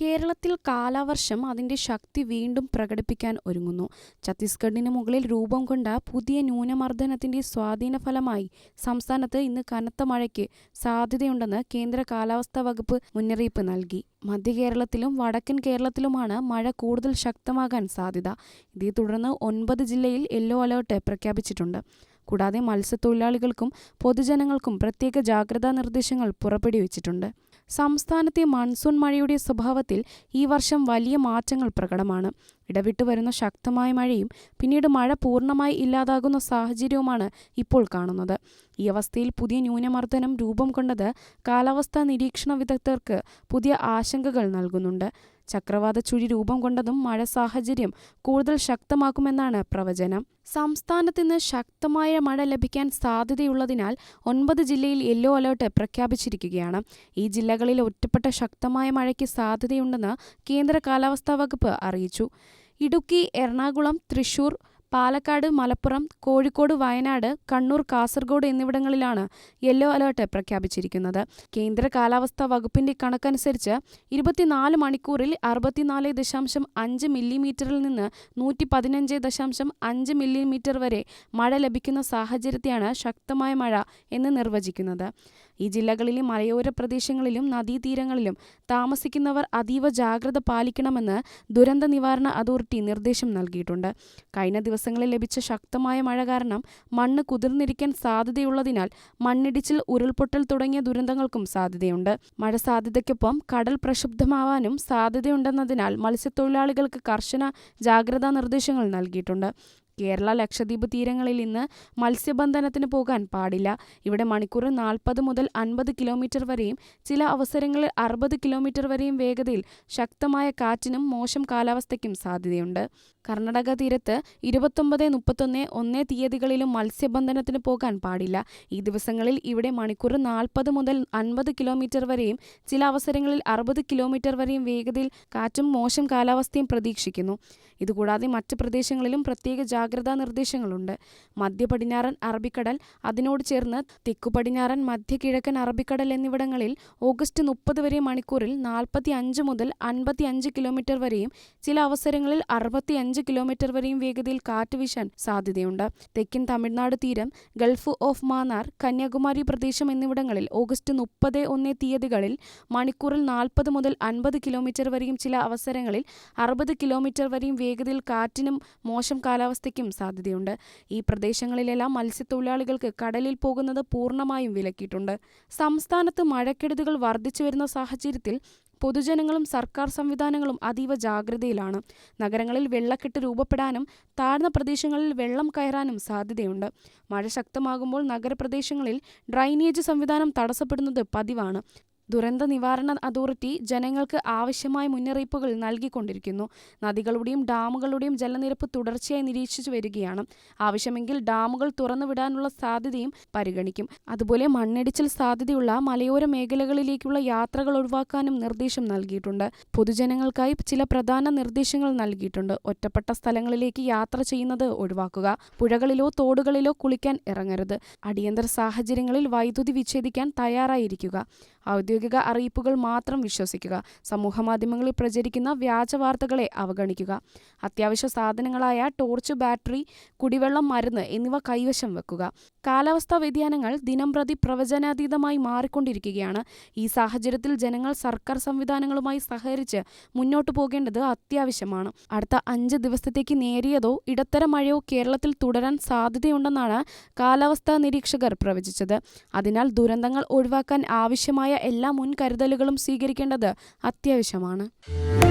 കേരളത്തിൽ കാലവർഷം അതിന്റെ ശക്തി വീണ്ടും പ്രകടിപ്പിക്കാൻ ഒരുങ്ങുന്നു. ഛത്തീസ്ഗഡിന് മുകളിൽ രൂപം കൊണ്ട പുതിയ ന്യൂനമർദ്ദനത്തിന്റെ സ്വാധീനഫലമായി സംസ്ഥാനത്ത് ഇന്ന് കനത്ത മഴയ്ക്ക് സാധ്യതയുണ്ടെന്ന് കേന്ദ്ര കാലാവസ്ഥാ വകുപ്പ് മുന്നറിയിപ്പ് നൽകി. മധ്യ കേരളത്തിലും വടക്കൻ കേരളത്തിലുമാണ് മഴ കൂടുതൽ ശക്തമാകാൻ സാധ്യത. ഇതേ തുടർന്ന് ഒൻപത് ജില്ലയിൽ യെല്ലോ അലേർട്ട് പ്രഖ്യാപിച്ചിട്ടുണ്ട്. കൂടാതെ മത്സ്യത്തൊഴിലാളികൾക്കും പൊതുജനങ്ങൾക്കും പ്രത്യേക ജാഗ്രതാ നിർദ്ദേശങ്ങൾ പുറപ്പെടുവിച്ചിട്ടുണ്ട്. സംസ്ഥാനത്തെ മൺസൂൺ മഴയുടെ സ്വഭാവത്തിൽ ഈ വർഷം വലിയ മാറ്റങ്ങൾ പ്രകടമാണ്. ഇടവിട്ട് വരുന്ന ശക്തമായ മഴയും പിന്നീട് മഴ പൂർണമായി ഇല്ലാതാകുന്ന സാഹചര്യവുമാണ് ഇപ്പോൾ കാണുന്നത്. ഈ അവസ്ഥയിൽ പുതിയ ന്യൂനമർദ്ദനം രൂപം കൊണ്ടത് കാലാവസ്ഥാ നിരീക്ഷണ വിദഗ്ധർക്ക് പുതിയ ആശങ്കകൾ നൽകുന്നുണ്ട്. ചക്രവാത ചുഴി രൂപം കൊണ്ടതും മഴ സാഹചര്യം കൂടുതൽ ശക്തമാക്കുമെന്നാണ് പ്രവചനം. സംസ്ഥാനത്ത് ഇന്ന് ശക്തമായ മഴ ലഭിക്കാൻ സാധ്യതയുള്ളതിനാൽ ഒൻപത് ജില്ലയിൽ യെല്ലോ അലേർട്ട് പ്രഖ്യാപിച്ചിരിക്കുകയാണ്. ഈ ജില്ലകളിൽ ഒറ്റപ്പെട്ട ശക്തമായ മഴയ്ക്ക് സാധ്യതയുണ്ടെന്ന് കേന്ദ്ര കാലാവസ്ഥാ വകുപ്പ് അറിയിച്ചു. ഇടുക്കി എറണാകുളം തൃശൂർ പാലക്കാട് മലപ്പുറം കോഴിക്കോട് വയനാട് കണ്ണൂർ കാസർഗോഡ് എന്നിവിടങ്ങളിലാണ് യെല്ലോ അലേർട്ട് പ്രഖ്യാപിച്ചിരിക്കുന്നത്. കേന്ദ്ര കാലാവസ്ഥാ വകുപ്പിന്റെ കണക്കനുസരിച്ച് ഇരുപത്തിനാല് മണിക്കൂറിൽ അറുപത്തിനാല് ദശാംശം അഞ്ച് മില്ലിമീറ്ററിൽ നിന്ന് നൂറ്റി പതിനഞ്ച് ദശാംശം അഞ്ച് മില്ലിമീറ്റർ വരെ മഴ ലഭിക്കുന്ന സാഹചര്യത്തെയാണ് ശക്തമായ മഴ എന്ന് നിർവചിക്കുന്നത്. ഈ ജില്ലകളിലെ മലയോര പ്രദേശങ്ങളിലും നദീതീരങ്ങളിലും താമസിക്കുന്നവർ അതീവ ജാഗ്രത പാലിക്കണമെന്ന് ദുരന്ത നിവാരണ അതോറിറ്റി നിർദ്ദേശം നൽകിയിട്ടുണ്ട്. കഴിഞ്ഞ ദിവസങ്ങളിൽ ലഭിച്ച ശക്തമായ മഴ കാരണം മണ്ണ് കുതിർന്നിരിക്കാൻ സാധ്യതയുള്ളതിനാൽ മണ്ണിടിച്ചിൽ ഉരുൾപൊട്ടൽ തുടങ്ങിയ ദുരന്തങ്ങൾക്കും സാധ്യതയുണ്ട്. മഴ സാധ്യതയ്ക്കൊപ്പം കടൽ പ്രക്ഷുബ്ധമാവാനും സാധ്യതയുണ്ടെന്നതിനാൽ മത്സ്യത്തൊഴിലാളികൾക്ക് കർശന ജാഗ്രതാ നിർദ്ദേശങ്ങൾ നൽകിയിട്ടുണ്ട്. കേരള ലക്ഷദ്വീപ് തീരങ്ങളിൽ ഇന്ന് മത്സ്യബന്ധനത്തിന് പോകാൻ പാടില്ല. ഇവിടെ മണിക്കൂറിൽ നാൽപ്പത് മുതൽ അൻപത് കിലോമീറ്റർ വരെയും ചില അവസരങ്ങളിൽ അറുപത് കിലോമീറ്റർ വരെയും വേഗതയിൽ ശക്തമായ കാറ്റിനും മോശം കാലാവസ്ഥയ്ക്കും സാധ്യതയുണ്ട്. കർണാടക തീരത്ത് ഇരുപത്തൊമ്പത് മുപ്പത്തൊന്ന് ഒന്നേ തീയതികളിലും മത്സ്യബന്ധനത്തിന് പോകാൻ പാടില്ല. ഈ ദിവസങ്ങളിൽ ഇവിടെ മണിക്കൂർ നാൽപ്പത് മുതൽ അൻപത് കിലോമീറ്റർ വരെയും ചില അവസരങ്ങളിൽ അറുപത് കിലോമീറ്റർ വരെയും വേഗതയിൽ കാറ്റും മോശം കാലാവസ്ഥയും പ്രതീക്ഷിക്കുന്നു. ഇതുകൂടാതെ മറ്റ് പ്രദേശങ്ങളിലും പ്രത്യേക ജാഗ്രതാ നിർദ്ദേശങ്ങളുണ്ട്. മധ്യ പടിഞ്ഞാറൻ അറബിക്കടൽ അതിനോട് ചേർന്ന് മധ്യ കിഴക്കൻ അറബിക്കടൽ എന്നിവിടങ്ങളിൽ ഓഗസ്റ്റ് മുപ്പത് വരെ മണിക്കൂറിൽ നാൽപ്പത്തി അഞ്ച് മുതൽ അൻപത്തി അഞ്ച് കിലോമീറ്റർ വരെയും ചില അവസരങ്ങളിൽ അറുപത്തി അഞ്ച് കിലോമീറ്റർ വരെയും വേഗതയിൽ കാറ്റ് വീശാൻ സാധ്യതയുണ്ട്. തെക്കൻ തമിഴ്നാട് തീരം ഗൾഫ് ഓഫ് മാന്നാർ കന്യാകുമാരി പ്രദേശം എന്നിവിടങ്ങളിൽ ഓഗസ്റ്റ് മുപ്പത് ഒന്ന് തീയതികളിൽ മണിക്കൂറിൽ നാൽപ്പത് മുതൽ അൻപത് കിലോമീറ്റർ വരെയും ചില അവസരങ്ങളിൽ അറുപത് കിലോമീറ്റർ വരെയും വേഗതയിൽ കാറ്റിനും മോശം കാലാവസ്ഥയ്ക്കും സാധ്യതയുണ്ട്. ഈ പ്രദേശങ്ങളിലെല്ലാം മത്സ്യത്തൊഴിലാളികൾക്ക് കടലിൽ പോകുന്നത് പൂർണമായും വിലക്കിയിട്ടുണ്ട്. സംസ്ഥാനത്ത് മഴക്കെടുതികൾ വർദ്ധിച്ചു വരുന്ന സാഹചര്യത്തിൽ പൊതുജനങ്ങളും സർക്കാർ സംവിധാനങ്ങളും അതീവ ജാഗ്രതയിലാണ്. നഗരങ്ങളിൽ വെള്ളക്കെട്ട് രൂപപ്പെടാനും താഴ്ന്ന പ്രദേശങ്ങളിൽ വെള്ളം കയറാനും സാധ്യതയുണ്ട്. മഴ ശക്തമാകുമ്പോൾ നഗരപ്രദേശങ്ങളിൽ ഡ്രൈനേജ് സംവിധാനം തടസ്സപ്പെടുന്നത് പതിവാണ്. ദുരന്ത നിവാരണ അതോറിറ്റി ജനങ്ങൾക്ക് ആവശ്യമായ മുന്നറിയിപ്പുകൾ നൽകിക്കൊണ്ടിരിക്കുന്നു. നദികളുടെയും ഡാമുകളുടെയും ജലനിരപ്പ് തുടർച്ചയായി നിരീക്ഷിച്ചു വരികയാണ്. ആവശ്യമെങ്കിൽ ഡാമുകൾ തുറന്നുവിടാനുള്ള സാധ്യതയും പരിഗണിക്കും. അതുപോലെ മണ്ണിടിച്ചിൽ സാധ്യതയുള്ള മലയോര മേഖലകളിലേക്കുള്ള യാത്രകൾ ഒഴിവാക്കാനും നിർദ്ദേശം നൽകിയിട്ടുണ്ട്. പൊതുജനങ്ങൾക്കായി ചില പ്രധാന നിർദ്ദേശങ്ങൾ നൽകിയിട്ടുണ്ട്. ഒറ്റപ്പെട്ട സ്ഥലങ്ങളിലേക്ക് യാത്ര ചെയ്യുന്നത് ഒഴിവാക്കുക. പുഴകളിലോ തോടുകളിലോ കുളിക്കാൻ ഇറങ്ങരുത്. അടിയന്തര സാഹചര്യങ്ങളിൽ വൈദ്യുതി വിച്ഛേദിക്കാൻ തയ്യാറായിരിക്കുക. ഔദ്യോഗിക അറിയിപ്പുകൾ മാത്രം വിശ്വസിക്കുക സമൂഹമാധ്യമങ്ങളിൽ പ്രചരിക്കുന്ന വ്യാജ വാർത്തകളെ അവഗണിക്കുക അത്യാവശ്യ സാധനങ്ങളായ ടോർച്ച് ബാറ്ററി കുടിവെള്ളം മരുന്ന് എന്നിവ കൈവശം വെക്കുക. കാലാവസ്ഥാ വ്യതിയാനങ്ങൾ ദിനംപ്രതി പ്രവചനാതീതമായി മാറിക്കൊണ്ടിരിക്കുകയാണ്. ഈ സാഹചര്യത്തിൽ ജനങ്ങൾ സർക്കാർ സംവിധാനങ്ങളുമായി സഹകരിച്ച് മുന്നോട്ട് പോകേണ്ടത് അത്യാവശ്യമാണ്. അടുത്ത അഞ്ച് ദിവസത്തേക്ക് നേരിയതോ ഇടത്തരം മഴയോ കേരളത്തിൽ തുടരാൻ സാധ്യതയുണ്ടെന്നാണ് കാലാവസ്ഥാ നിരീക്ഷകർ പ്രവചിച്ചത്. അതിനാൽ ദുരന്തങ്ങൾ ഒഴിവാക്കാൻ ആവശ്യമായ എല്ലാ മുൻകരുതലുകളും സ്വീകരിക്കേണ്ടത് അത്യാവശ്യമാണ്